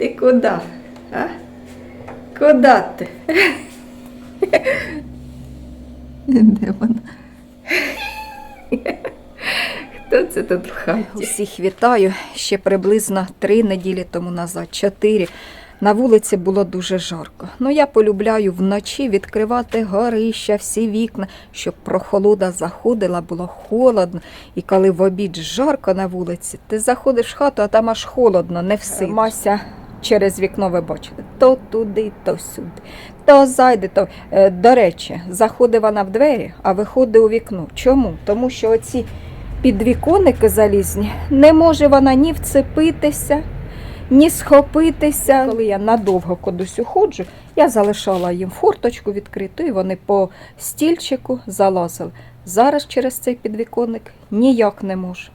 Ти куди? А? Куди ти? Де вона? Хто це тут в хаті? Усіх вітаю. Ще приблизно три неділі тому назад, чотири. На вулиці було дуже жарко. Ну я полюбляю вночі відкривати горища, всі вікна, щоб прохолода заходила, було холодно. І коли в обід жарко на вулиці, ти заходиш в хату, а там аж холодно, не всі. Мася через вікно ви бачите, то туди, то сюди, то зайде, то. Е, До речі, заходить вона в двері, а виходить у вікно. Чому? Тому що оці підвіконники залізні, не може вона ні вцепитися, ні схопитися. Коли я надовго кудись уходжу, я залишала їм форточку відкриту, і вони по стільчику залазили. Зараз через цей підвіконник ніяк не можу.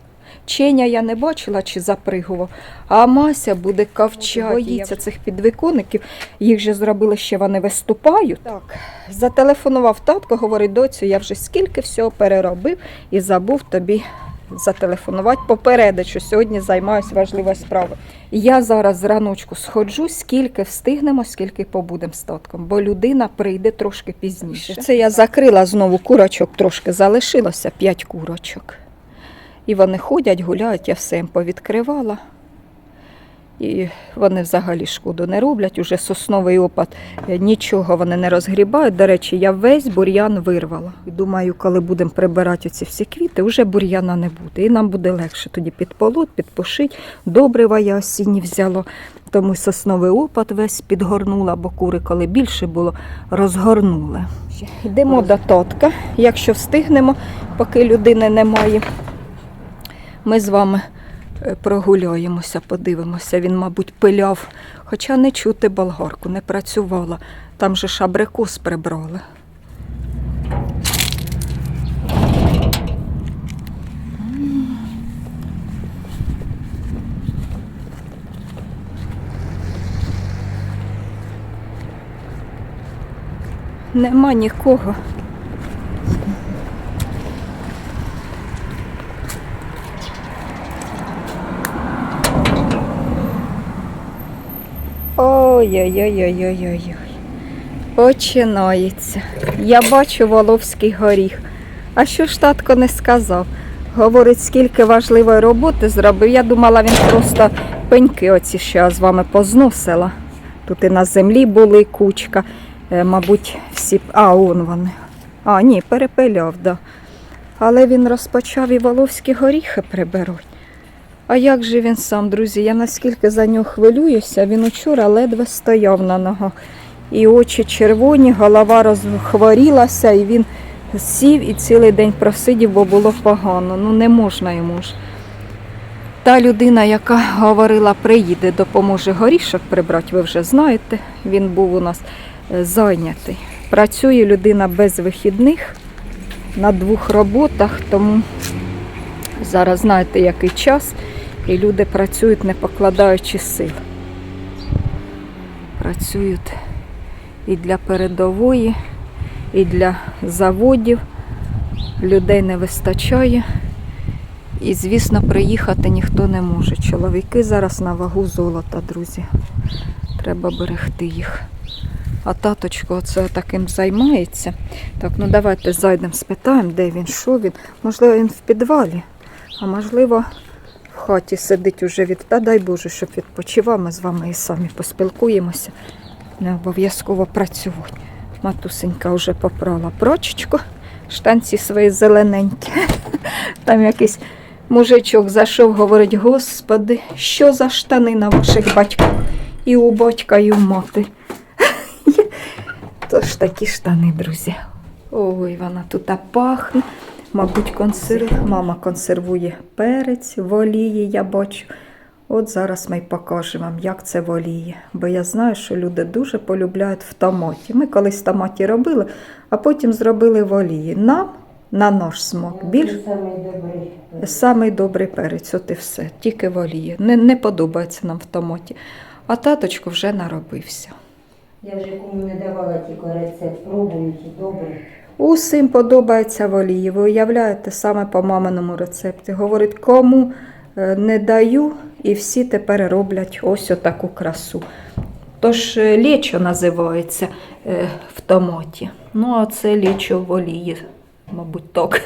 Ченя я не бачила чи запригував, а Мася буде ковчати. Боїться цих підвіконників. Їх же зробили ще вони виступають. Так, зателефонував татко, говорить, доцю, я вже скільки всього переробив і забув тобі зателефонувати, попередити, що сьогодні займаюся важливою справою. Я зараз зраночку сходжу, скільки встигнемо, скільки побудемо з татком, бо людина прийде трошки пізніше. Це я закрила знову курочок, трошки залишилося п'ять курочок. І вони ходять, гуляють, я все їм повідкривала. І вони взагалі шкоду не роблять. Уже сосновий опад е, нічого вони не розгрібають. До речі, я весь бур'ян вирвала. Думаю, коли будемо прибирати ці всі квіти, вже бур'яна не буде. І нам буде легше тоді підполоть, підпушить. Добрива я осінні взяла, тому сосновий опад весь підгорнула, бо кури, коли більше було, розгорнули. Йдемо до тотка, якщо встигнемо, поки людини немає. Ми з вами е, прогуляємося, подивимося. Він, мабуть, пиляв, хоча не чути болгарку, не працювала. Там же ж абрикос прибрали. Нема нікого. Ой-ой-ой-ой-ой-ой. Починається. Я бачу Воловський горіх. А що ж татко не сказав? Говорить, скільки важливої роботи зробив. Я думала, він просто пеньки оці, що я з вами позносила. Тут і на землі були кучка. Е, мабуть, всі. А, он вони. А, ні, перепиляв, да. Але він розпочав і Воловські горіхи приберуть. А як же він сам, друзі? Я наскільки за нього хвилююся, він учора ледве стояв на ногах. І очі червоні, голова розхворілася, і він сів і цілий день просидів, бо було погано. Ну не можна йому ж. Та людина, яка говорила, приїде, допоможе горішок прибрати, ви вже знаєте, він був у нас е, зайнятий. Працює людина без вихідних на двох роботах, тому зараз знаєте, який час, і люди працюють, не покладаючи сил. Працюють і для передової, і для заводів. Людей не вистачає. І, звісно, приїхати ніхто не може. Чоловіки зараз на вагу золота, друзі. Треба берегти їх. А таточко оце таким займається. Так, ну давайте зайдемо, спитаємо, де він, що він. Можливо, він в підвалі, а можливо, в хаті сидить уже від. Та дай Боже, щоб відпочивав. Ми з вами і самі поспілкуємося. Не обов'язково працювати. Матусенька вже попрала прочечку, штанці свої зелененькі. Там якийсь мужичок зайшов, говорить, господи, що за штани на ваших батьках? І у батька, і у мати. Ж такі штани, друзі. Ой, вона тут пахне. Мабуть, консерв... мама консервує перець в олії, я бачу. От зараз ми й покажемо вам, як це в олії. Бо я знаю, що люди дуже полюбляють в томаті. Ми колись в томаті робили, а потім зробили в олії. Нам на наш смак більш Самий добрий. самий добрий перець, от і все, тільки в олії. Не, не подобається нам в томаті. А таточко вже наробився. Я вже кому не давала тільки рецепт, пробують і добре. Усім подобається в олії. Ви уявляєте саме по маминому рецепті. Говорить, кому е, не даю, і всі тепер роблять ось отаку красу. Тож е, лічо називається е, в томаті. Ну, а це лічо в олії, мабуть, так.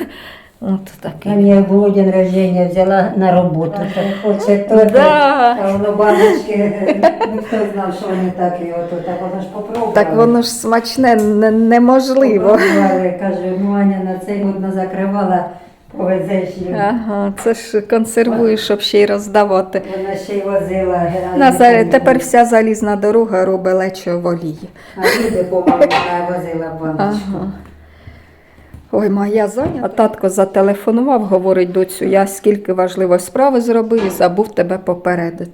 От таке. Там я було день рождения, взяла на роботу. Хоче то, Да. а воно баночки, ніхто знав, що вони такі, ото так воно ж попробували. Так воно ж смачне, не- неможливо. Попробували, Каже, ну Аня на цей год не закривала, повезеш їм. Ага, це ж консервуєш, щоб ще й роздавати. Вона ще й возила. а тепер вся залізна дорога робить лечо в олії. А люди, по-моєму, вона возила баночку. Ага. Ой, моя зайнята. А татко зателефонував, говорить, доцю, я скільки важливої справи зробив і забув тебе попередити.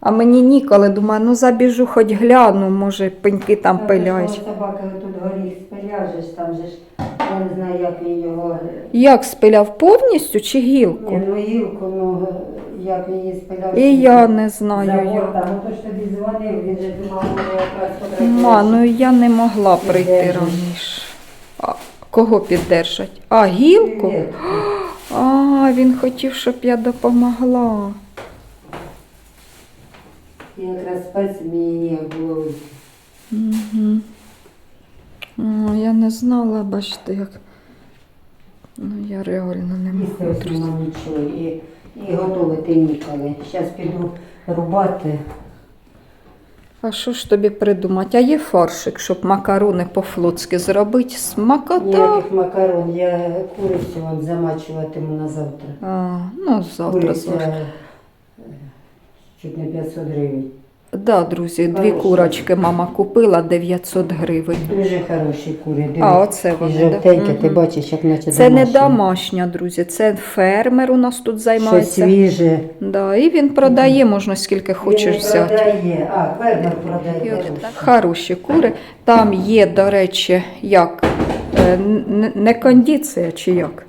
А мені ніколи, думаю, ну забіжу, хоч гляну, може, пеньки там пиляють. Собаки тут горіх спиляжеш, там же ж, я не знаю, як він його. Як спиляв повністю чи гілку? Ні, ну гілку, ну як він її спиляв. І я не знаю. Як. ну то ж тобі дзвонив, він же думав, може якраз. Ма, ну я не могла прийти раніше. А, кого піддержать? А, гілку? А, він хотів, щоб я допомогла. Я якраз мені ніяк було. Угу. О, я не знала, бачите, як. Ну, я реально не можу. ось нічого і, і готувати ніколи. Зараз піду рубати. А що ж тобі придумати? А є фаршик, щоб макарони по-флотськи зробити. Смакота. Ніяких макарон, я курицю вам замачуватиму на завтра. А, ну, завтра, Куриця завтра. е, чуть не 500 гривень. Да, друзі, дві Хороші. курочки мама купила 900 гривень. Дуже хороші кури. дивись. А, оце вони. жовтеньке, да? ти Мгм. бачиш, як наче Це не домашнє. домашня, друзі, це фермер у нас тут Що займається. свіже. Да, і він продає, можна скільки хочеш Він не взяти. продає. А, фермер І продає. от хороші. Кури. Там є, до речі, як е, н- не кондиція чи як?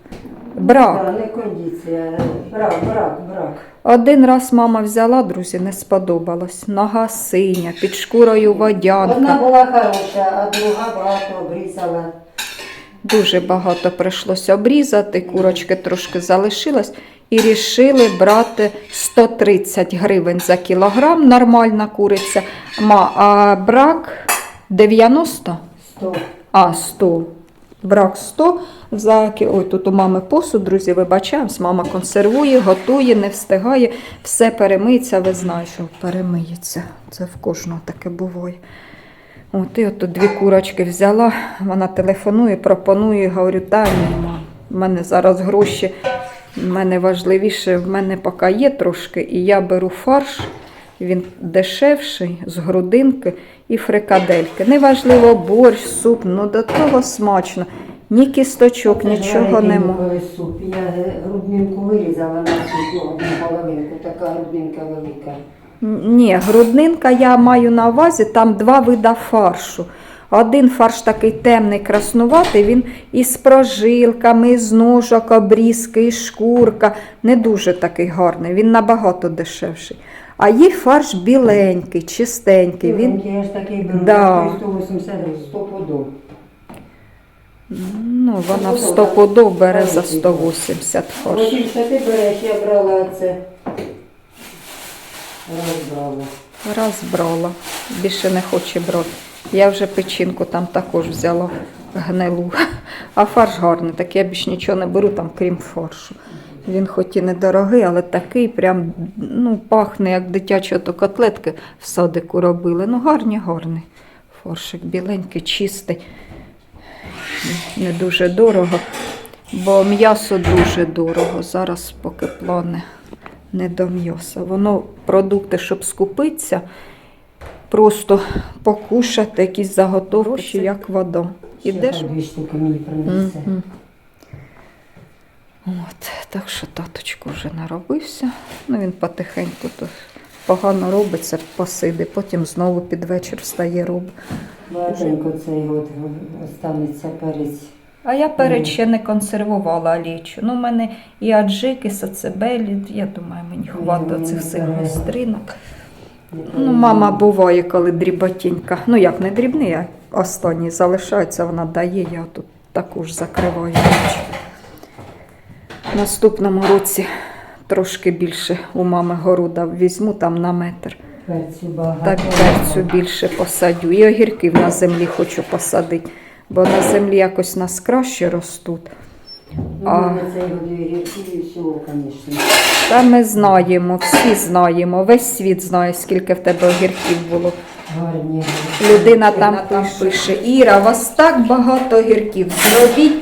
Брак. Да, не кондиція. Брак, брак, брак. Один раз мама взяла, друзі, не сподобалось. Нога синя, під шкурою Одна водянка. була хороша, а друга багато обрізала. Дуже багато прийшлося обрізати, курочки трошки залишилось. І рішили брати 130 гривень за кілограм, нормальна куриця. А брак 90? Сто. А, 100. Брак 100 за кі- Ой, тут у мами посуд, друзі, вибачаємось. Мама консервує, готує, не встигає, все перемиється. Ви знаєте, що перемиється. Це в кожного таке буває. От і от тут дві курочки взяла, вона телефонує, пропонує, говорю, та ні, мам, в мене зараз гроші, в мене важливіше, в мене поки є трошки, і я беру фарш, він дешевший, з грудинки і фрикадельки. Неважливо, борщ, суп, ну до того смачно. Ні кісточок, Це нічого нема. суп. Я грудинку вирізала на суп, одну половинку, така грудинка велика. Ні, груднинка я маю на увазі, там два вида фаршу. Один фарш такий темний, краснуватий, він із прожилками, із ножок, обрізки, із шкурка. Не дуже такий гарний, він набагато дешевший. А є фарш біленький, чистенький. Він, Я ж такий беру, Да. 180 100 подов. ну, вона в 100 подов бере за 180 фарш. Потім, що ти береш, я брала це. Розбрала. Раз брала, більше не хоче брати. Я вже печінку там також взяла гнилу. А фарш гарний, так я більш нічого не беру там, крім фаршу. Він хоч і недорогий, але такий прям ну, пахне, як дитячі ото котлетки в садику робили. Ну, гарні, гарний. Фаршик біленький, чистий. Не дуже дорого, бо м'ясо дуже дорого. Зараз поки плани не до м'яса. Воно продукти, щоб скупитися, просто покушати якісь заготовки, як вода. Ще Ідеш? хай Дві штуки мені принесе. От, так що таточку вже наробився. Ну, він потихеньку то погано робиться, посиди, потім знову під вечір встає робить. Багатенько цей от останеться перець. А я перед ще не консервувала алічу. Ну, в мене і аджики, сацебелі, я думаю, мені хватить цих всіх гостринок. Ну, мама буває, коли дріботінька. Ну як не дрібний, а останній залишається, вона дає, я тут також закриваю речі. В наступному році трошки більше у мами города візьму там на метр. Перцю багато. Так перцю більше посадю. І огірків на землі хочу посадити, бо на землі якось нас краще ростуть. Ну, А. Та ми знаємо, всі знаємо, весь світ знає, скільки в тебе огірків було. Людина там пише, Іра, у вас так багато огірків. Зробіть,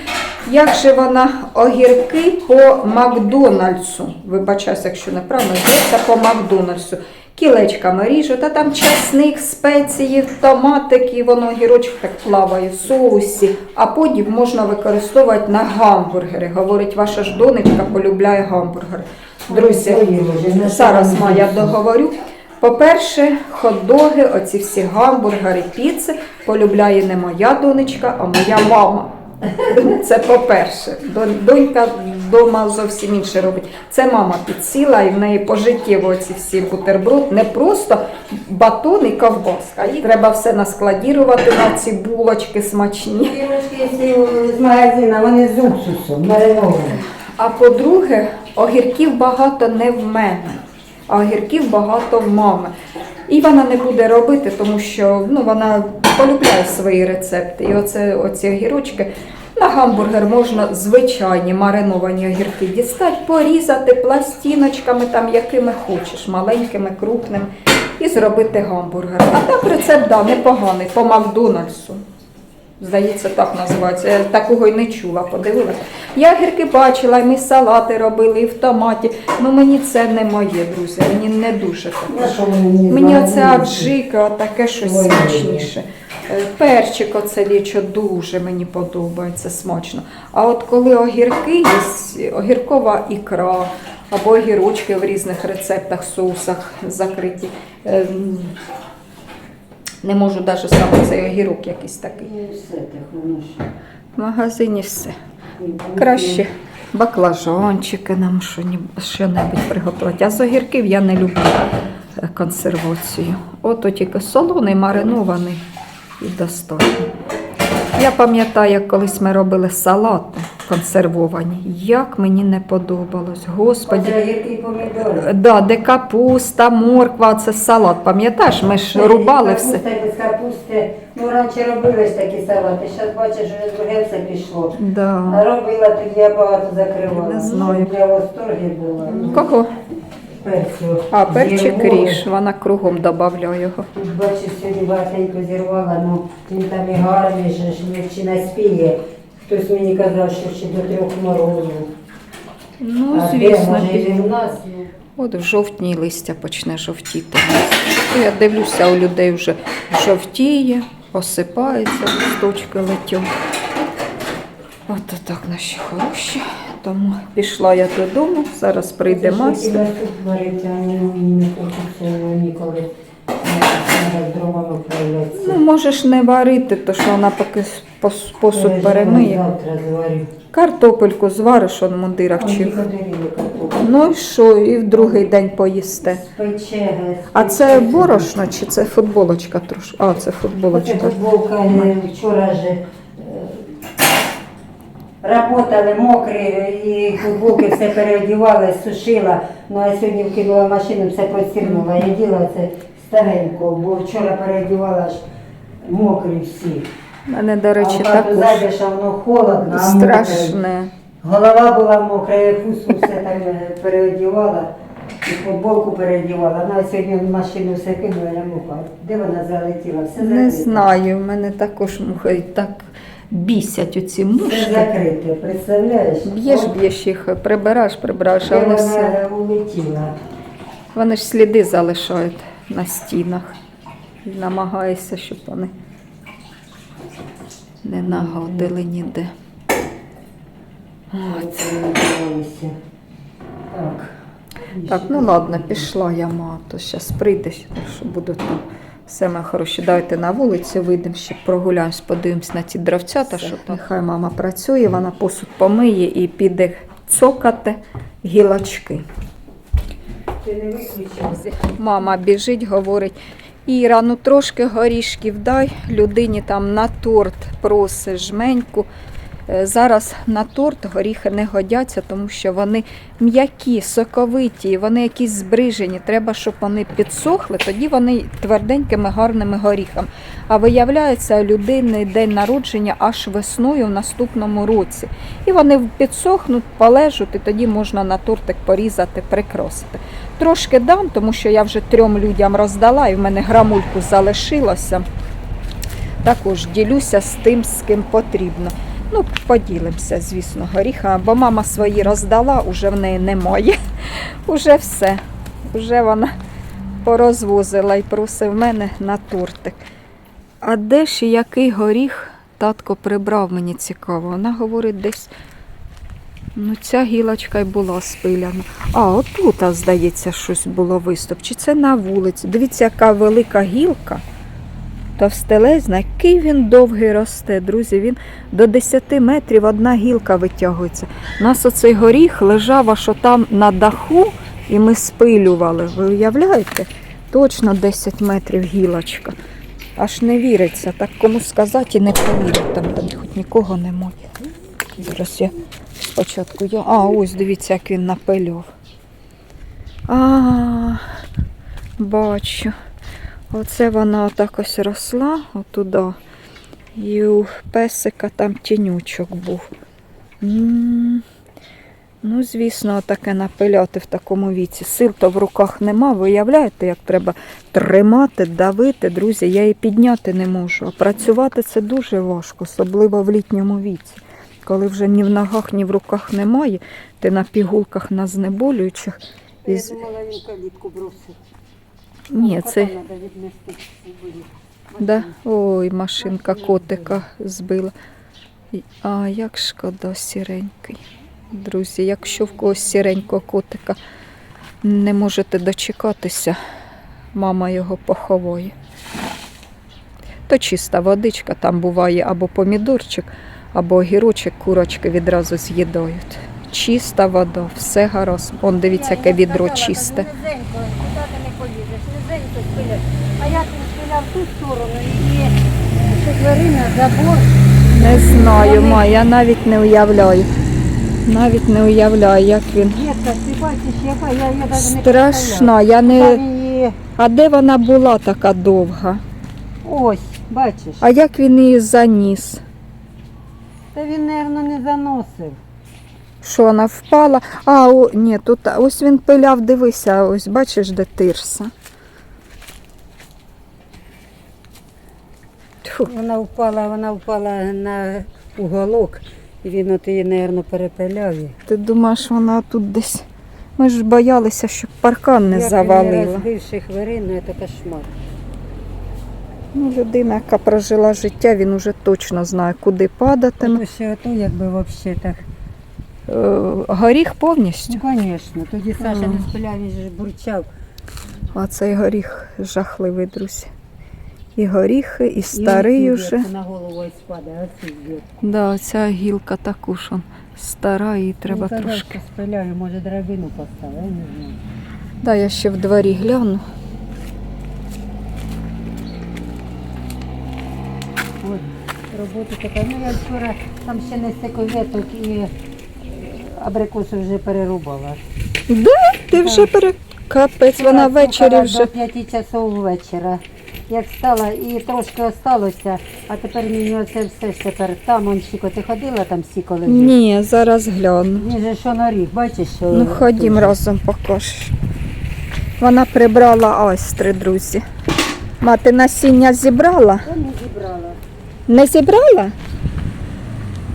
як же вона огірки по Макдональдсу. Вибачаюсь, якщо неправильно, здається, по Макдональдсу. Кілечками ріжу, та там часник, спеції, томатик, і воно огірочок так плаває в соусі, а потім можна використовувати на гамбургери. Говорить, ваша ж донечка полюбляє гамбургери. Друзі, Зараз я договорю. По-перше, хот-доги, оці всі гамбургери, піци полюбляє не моя донечка, а моя мама. Це по-перше. Донька вдома зовсім інше робить. Це мама підсіла і в неї пожиттєво ці всі бутерброд. Не просто батон і ковбаска. Їй треба все наскладірувати на ці булочки смачні. Ці з магазину, вони з уксусом, мариновані. А по-друге, огірків багато не в мене, а огірків багато в мами. І вона не буде робити, тому що ну, вона полюбляє свої рецепти. І оце, оці огірочки на гамбургер можна звичайні мариновані огірки дістати, порізати пластиночками, там, якими хочеш, маленькими, крупними, і зробити гамбургер. А так рецепт да, непоганий, по Макдональдсу. Здається, так називається. Я такого й не чула, подивилася. Я гірки бачила, і ми салати робили і в томаті. Ну мені це не моє, друзі. Мені не дуже таке. мені оце аджика, таке щось смачніше. Е, Перчик оце вічо дуже мені подобається смачно. А от коли огірки є, огіркова ікра або огірочки в різних рецептах, соусах закриті. ем, Не можу навіть саме цей огірок якийсь такий. Ну. В магазині все. Краще баклажанчики нам що-небудь- що-небудь приготувати. А з огірків я не люблю е, консервацію. Ото тільки солоний, маринований і достатньо. Я пам'ятаю, як колись ми робили салати консервовані. Як мені не подобалось. Господі. Оце гірки і помідори. Да, де капуста, морква, це салат. Пам'ятаєш, ми ж рубали все. Капуста без капусти. Ну, раніше робили ж такі салати. Зараз бачиш, вже друге все пішло. Да. А робила тоді я багато закривала. Не знаю. Ну, Я в восторгі була. Кого? Перцю. А, перчик Зірвала. ріж, вона кругом додає його. Тут бачиш, сьогодні багатенько зірвала, ну він там і гарний, же ж не чи наспіє. Хтось мені казав, що ще до трьох морозів. Ну, а звісно. де, може, і в нас? Ну, От в жовтні листя почне жовтіти. Я дивлюся, у людей вже жовтіє, осипається, листочки летять. От так наші хороші. Тому пішла я додому, зараз прийде Це хочеться ніколи. Ну, можеш не варити, то що вона поки пос- посуд перемиє. Картопельку звариш, он мундирах чи. Ну і що, і в другий день поїсте. А це борошно чи це футболочка трошки? А, це футболочка. футболка е, вчора же е, работали мокрі і футболки все переодівала, сушила. Ну а сьогодні вкинула машину, все простірнула. Я діла це старенько, бо вчора переодівала ж мокрі всі. Мене, до речі, а також зайдеш, а воно холодно, а страшне. Голова була мокра, я хустку все там е, переодівала. І футболку переодівала. Ну, а сьогодні в машину все кинула, я муха. Де вона залетіла? Все Не знаю, в мене також мухи так бісять оці мушки. закрите, представляєш? Б'єш, б'єш їх, прибираєш, прибираєш, а де вони все. вона улетіла. Вони ж сліди залишають на стінах. І намагаєшся, щоб вони не нагодили ніде. От. Так. Так, ну ладно, пішла я, ма, то зараз прийдеш, що буду там. Все моє хороше, давайте на вулицю вийдемо, ще прогуляємось, подивимось на ці дровцята, що там. Нехай мама працює, вона посуд помиє і піде цокати гілочки. Мама біжить, говорить, Іра, ну трошки горішків дай людині там на торт просить жменьку. Е, Зараз на торт горіхи не годяться, тому що вони м'які, соковиті, вони якісь збрижені. Треба, щоб вони підсохли, тоді вони тверденькими, гарними горіхами. А виявляється, людини день народження аж весною в наступному році. І вони підсохнуть, полежуть, і тоді можна на тортик порізати, прикрасити. Трошки дам, тому що я вже трьом людям роздала, і в мене грамульку залишилося. Також ділюся з тим, з ким потрібно. Ну, поділимося, звісно, горіха, бо мама свої роздала, уже в неї немає. Уже все. Уже вона порозвозила і просить в мене на тортик. А де ж і який горіх татко прибрав, мені цікаво. Вона говорить, десь ну, ця гілочка й була спиляна. А, отут, здається, щось було виступ. Чи це на вулиці? Дивіться, яка велика гілка. Товстелезна, який він довгий росте, друзі. Він до 10 метрів одна гілка витягується. У нас оцей горіх лежав аж там на даху, і ми спилювали. Ви уявляєте? Точно 10 метрів гілочка. Аж не віриться. Так кому сказати і не повірить. Там, там хоч нікого немає. Зараз я спочатку. Я... А, ось дивіться, як він напильов. А, бачу. Оце вона отак ось росла отуда. І у песика там тінючок був. М, Ну, звісно, таке напиляти в такому віці. Сил то в руках нема. Виявляєте, як треба тримати, давити, друзі, я її підняти не можу. А працювати це дуже важко, особливо в літньому віці. Коли вже ні в ногах, ні в руках немає, ти на пігулках на знеболюючих. Я думала, він калітку бросить. Ні, це. треба віднести у будинок. Да? Ой, машинка котика збила. А як шкода сіренький. Друзі, якщо в когось сіренького котика не можете дочекатися, мама його поховає. То чиста водичка, там буває або помідорчик, або огірочок, курочки відразу з'їдають. Чиста вода, все гаразд. Он дивіться, яке відро чисте. Низенько, куди ти не полізеш, низенько спиляш. А як спиляв ту сторону і четверина, забор. Не знаю, ма, я навіть не уявляю. Навіть не уявляю, як він. Дітка, ти бачиш, яка, я, я навіть не Страшна. Я Там її, А де вона була така довга? ось, бачиш. А як він її заніс? Та він, мабуть, не заносив. Що вона впала? А, о, ні, тут ось він пиляв, дивися, ось бачиш, де тирса. Вона впала, вона впала на уголок, і він от її, мабуть, перепиляв. Ти думаєш, вона тут десь. Ми ж боялися, щоб паркан не завалила. розбивши хвилину, це кошмар. Ну, людина, яка прожила життя, він уже точно знає, куди падатиме. Тому що ото якби взагалі так. Е, Горіх повністю. Ну, звісно, тоді Саша не спиляв, він же ж бурчав. А цей горіх жахливий, друзі. І горіхи, і І старий уже. На голову. Да, ця гілка також он стара, її треба Він казав, трошки. спиляю, може драбину поставив, я не знаю. Да, я ще в дворі гляну. От, робота така. Ну я вчора там ще не стековеток і е, абрикоси вже перерубала. Де? Ти вже пере... Капець, вона ввечері вже. До 5 часов вечора. Як стала, і трошки осталося, а тепер мені оце все ж тепер там он сіко. Ти ходила там сіко лежить? Ні, зараз гляну. Він же що норіг, бачиш, що. Ну ходім разом покажеш. Вона прибрала айстри, друзі. Мати насіння зібрала? Я не зібрала. Не зібрала?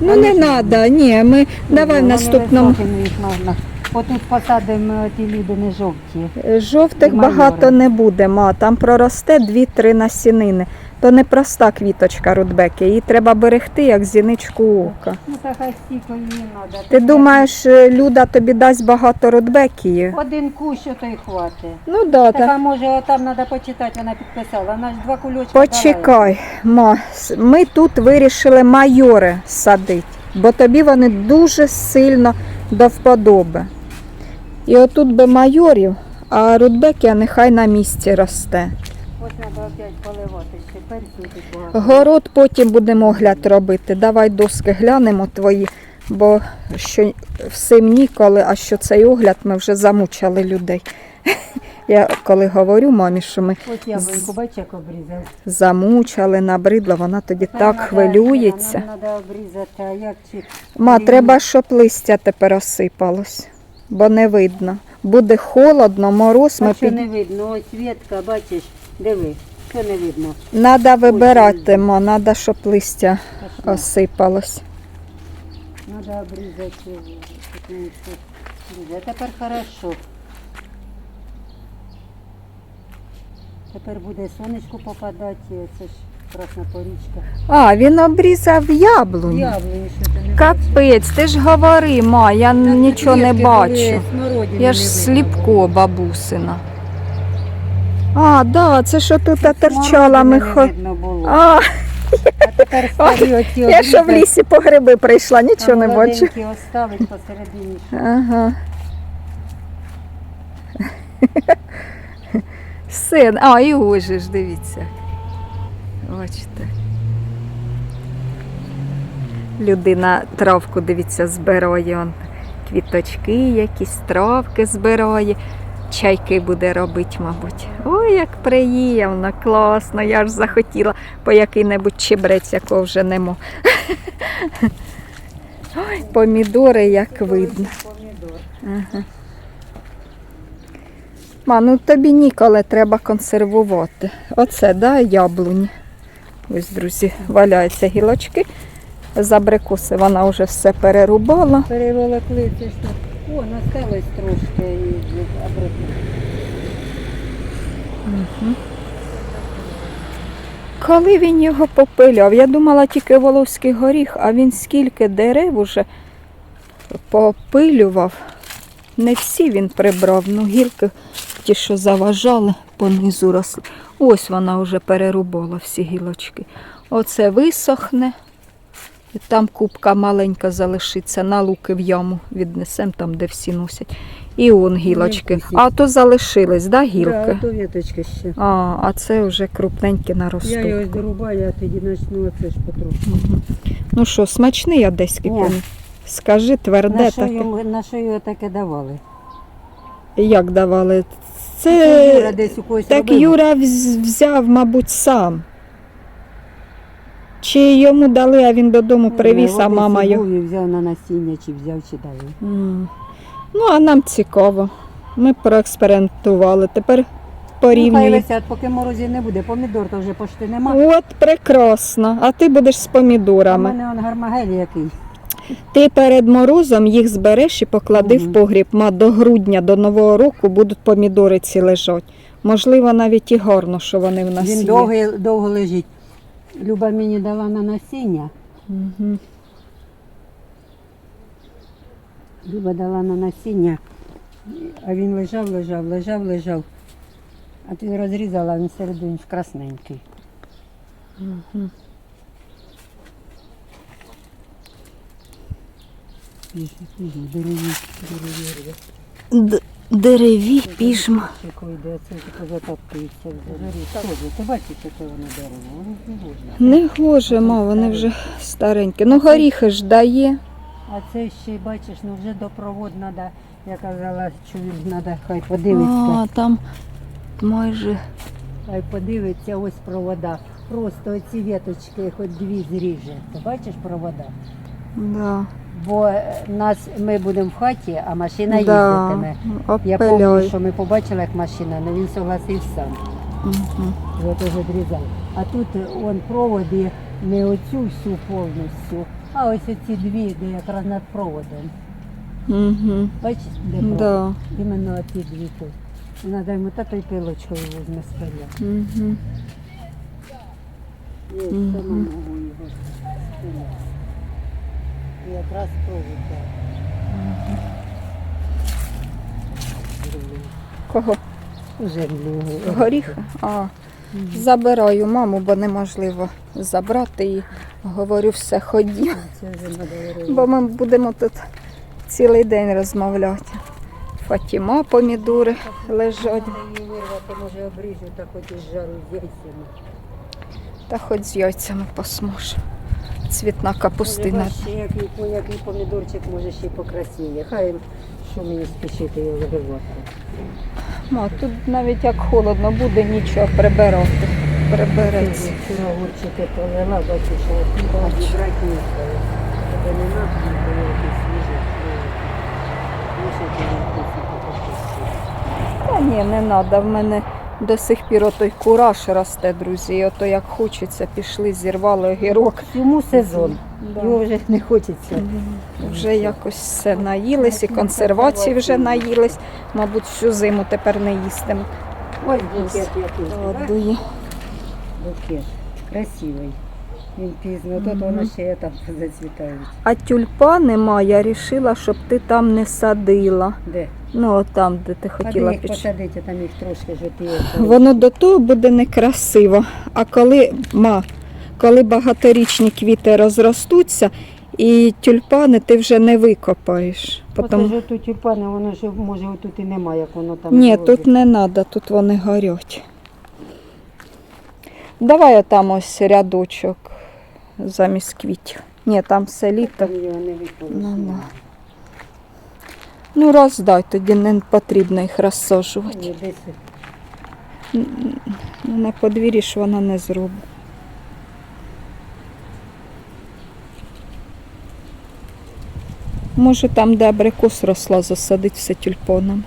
Ну А не треба, ні, ми давай в Вони наступному. Отут посадимо ті люди жовті. Жовтих майори. багато не буде, ма. Там проросте дві-три насінини. То не проста квіточка рудбеки, її треба берегти, як зіничку ока. Ну так хай стільки її треба. Ти думаєш, е, Люда тобі дасть багато рудбекії? Один кущ, ото й хватить. Ну да, Так, а так. може там треба почитати, вона підписала. Вона ж два кульочки. Почекай, ма. Ми тут вирішили майори садити, бо тобі вони дуже сильно до вподоби. І отут би майорів, а рудбекія нехай на місці росте. Ось треба опять поливати ще перцю багато. Город потім будемо огляд робити. Давай доски глянемо твої, бо що всім ніколи, а що цей огляд ми вже замучили людей. Я коли говорю мамі, що ми бач, як обрізав. замучили, набридла, вона тоді так Надо, хвилюється. Нам треба обрізати, а як чи... Ма, треба, щоб листя тепер осипалось, бо не видно. Буде холодно, мороз, ми А що під... не видно? Ось ветка, бачиш, диви, що не видно. Надо вибирати, ма, надо, щоб листя Пошла. осипалось. Надо обрізати його. Тепер хорошо. Тепер буде сонечко попадати, це ж красна порічка. А, він обрізав яблуню. Яблуні, що ти не? Капець, ти ж говори, ма, я нічого не ветки бачу. смородини Я ж сліпко бабусина. А, да, це що тут торчала Смородини не Михо. видно було. А, А тепер старі оці я що в лісі по гриби прийшла, а нічого не бачу. молоденькі оставить посередині. Ага. Син, а, і ось же ж, дивіться. Бачите. Людина травку, дивіться, збирає. Он, квіточки якісь, травки збирає. Чайки буде робити, мабуть. Ой, як приємно, класно. Я ж захотіла по який-небудь чебрець, якого вже нема. Ой, помідори, як видно. Ага. Ма, ну тобі ніколи треба консервувати. Оце, да, яблуні. Ось, друзі, валяються гілочки. З абрикоси вона вже все перерубала. Ж так. О, насталось трошки і абрикос. Коли він його попиляв, я думала тільки волоський горіх, а він скільки дерев уже попилював. Не всі він прибрав, ну гілки ті, що заважали, понизу росли. Ось вона вже перерубала всі гілочки. Оце висохне. І там кубка маленька залишиться, на луки в яму віднесемо там, де всі носять. І он гілочки. А то залишились, да, Да, гілки? то веточка ще. А, а це вже крупненькі Я наростуть. його дорубаю, а тоді почну оце ж потроху. Ну що, смачний одеський помідор? Скажи, тверде на що його таке давали? Як давали? Це Юра десь у когось так робив. Юра вз- взяв, мабуть, сам. Чи йому дали, а він додому привіз, а мама його. був і взяв на насіння, чи взяв, чи дали. М. Ну, а нам цікаво. Ми проекспериментували. Тепер Ну, хай порівнюємо. висять, поки морозів не буде. Помідор то вже почти нема. От прекрасно. А ти будеш з У помідорами. мене он гармагель який. Ти перед морозом їх збереш і поклади в погріб. Ма до грудня, до нового року будуть помідори ці лежать. Можливо, навіть і гарно, що вони в нас Він є. довго, довго лежить. Люба мені дала на насіння. Мгм. Люба дала на насіння, а він лежав, лежав, лежав, лежав. А ти розрізала, він середині красненький. Піжі, піжі, дереві, дереві. Д- Дереві піжма. Чеко йде, це таке затоптується вже. Жарі. Та ось, ти бачиш, яке воно дерево? Воно не гоже, ма, вони вже старенькі. Ну, горіхи ж дає. А це ще, бачиш, ну вже допровод треба, я казала, чоловік треба, хай подивиться. А, там майже. Хай подивиться, ось провода. Просто оці веточки хоч дві зріже. Ти бачиш провода? Да. Бо нас ми будемо в хаті, а машина Да. їздитиме. Я пам'ятаю, Опиляй. що ми побачили, як машина, але він согласив сам. Мгм. Я теж відрізав. А тут е, он проводи не оцю всю повністю, а ось оці дві, де якраз над проводом. Мгм. Бачиш, де провод? Да. Іменно оці дві тут. Треба йому та той пилочкою візьме стоять. Мгм. Є Мгм. самому його спина. І якраз провод, так. Кого? Землю. Горіхи? А, забираю маму, бо неможливо забрати її. Говорю, все, ходім. Бо ми будемо тут цілий день розмовляти. Фатіма помідори лежать. Її вирвати, може обріжу, так хоч із жару з яйцями. Та хоч з яйцями посмож. Цвітна капустина. Може, ще який, по- помідорчик може ще й покрасніє. Хай що мені спішити його вибивати. Ма, тут навіть як холодно буде, нічого прибирати. Прибереться. Вчора горчики полила, бачу, що брати не стало. Тебе не надо, було якийсь свіжий. Вішати на кухні покопити. Та ні, не треба. В мене до сих пір отой кураж росте, друзі. І ото як хочеться, пішли, зірвали огірок. Йому сезон. Да. Його вже не хочеться. Вже якось все наїлись, і консервації вже наїлись. Мабуть, всю зиму тепер не їстиму. Ось букет якийсь. да? Дує. Букет. Красивий. Він пізно, тут воно ще там зацвітають. А тюльпа нема, я вирішила, щоб ти там не садила. Де? Ну, от там, де ти хотіла їх піч. посадити, там їх трошки жовтіє. Воно до того буде некрасиво. А коли, ма, коли багаторічні квіти розростуться, і тюльпани ти вже не викопаєш. Потім... Потім... тут тюльпани, воно ж може тут і немає, як воно там. Ні, тут не треба, тут вони горять. Давай там ось рядочок замість квітів. Ні, там все літо. Там його не викопаєш. Ну, ну. Ну, роздай, тоді не потрібно їх розсаджувати. Ну, На подвір'ї ж вона не зробить. Може там, де абрикос росла, засадить все тюльпаном.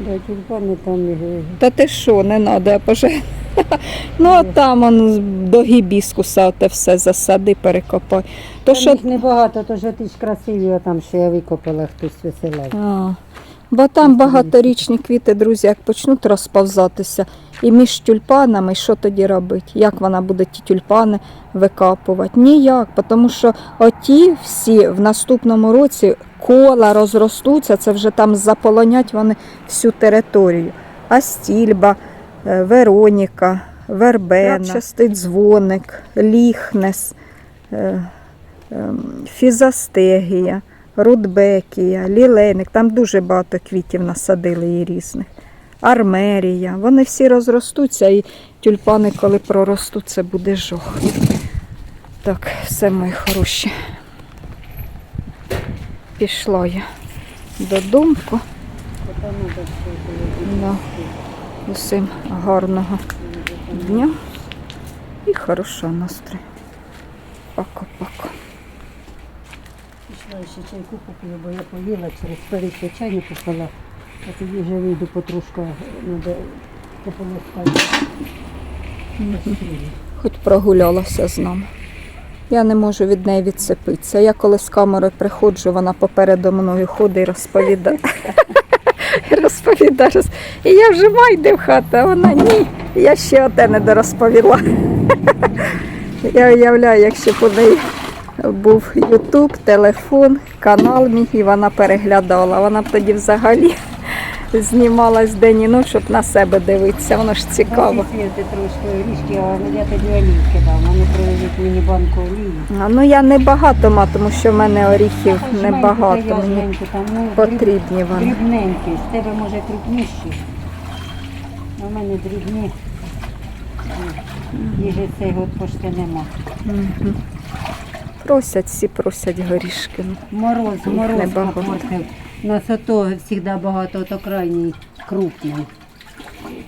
да, тюльпани там не Та ти що, не треба, я. Ну, а там он до гібіскуса оте все засади, перекопай. То Там що їх небагато, то ж ті ж красиві, а там що я викопала, хтось веселав. А, бо там багаторічні квіти, друзі, як почнуть розповзатися, і між тюльпанами, що тоді робити? Як вона буде ті тюльпани викапувати? Ніяк, тому що оті всі в наступному році кола розростуться, це вже там заполонять вони всю територію. Астільба, е, Вероніка, Вербена, частий дзвоник, Ліхнес. е, ем, фізастегія, рудбекія, лілейник. Там дуже багато квітів насадили і різних. Армерія. Вони всі розростуться і тюльпани, коли проростуть, це буде жох. Так, все мої хороші. Пішла я додому. Да. Усім гарного дня і хорошого настрою. Пока-пока. Пішла ще чайку попила, бо я поїла, через перед чай не попила. А тоді вже вийду потрошку, треба пополоскати. Хоч прогулялася з нами. Я не можу від неї відцепитися. Я коли з камерою приходжу, вона попереду мною ходить і розповідає. Розповідає. І я вже майде в хату, а вона ні. Я ще оте не дорозповіла. я уявляю, якщо б у неї був Ютуб, телефон, канал мій, і вона переглядала. Вона б тоді взагалі знімалась день і ніч, щоб на себе дивитися. Воно ж цікаво. Світи трошки орішки, а я тоді олійки дам. Вони привезуть мені банку олії. А, Ну я не багато ма, тому що в мене оріхів небагато. Мені ну, потрібні вони. Дрібненькі, з тебе може крупніші. В мене дрібні. Їжі цей год пошти нема. Просять, всі просять горішки. Мороз, Їх мороз небагато. Попортив. У завжди багато, ото крайній крупний.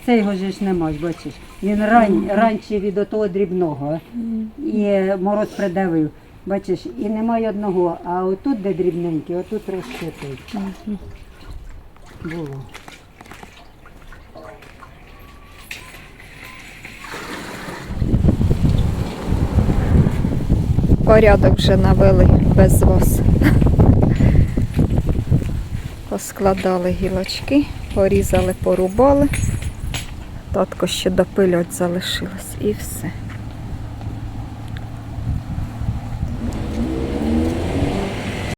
Цього же ж нема, бачиш. Він ран, раніше від отого дрібного. І мороз придавив. Бачиш, і немає одного, а отут, де дрібненький, отут трошки. Було. Порядок вже навели без вас. Поскладали гілочки, порізали, порубали. Татко ще допилювати залишилось і все.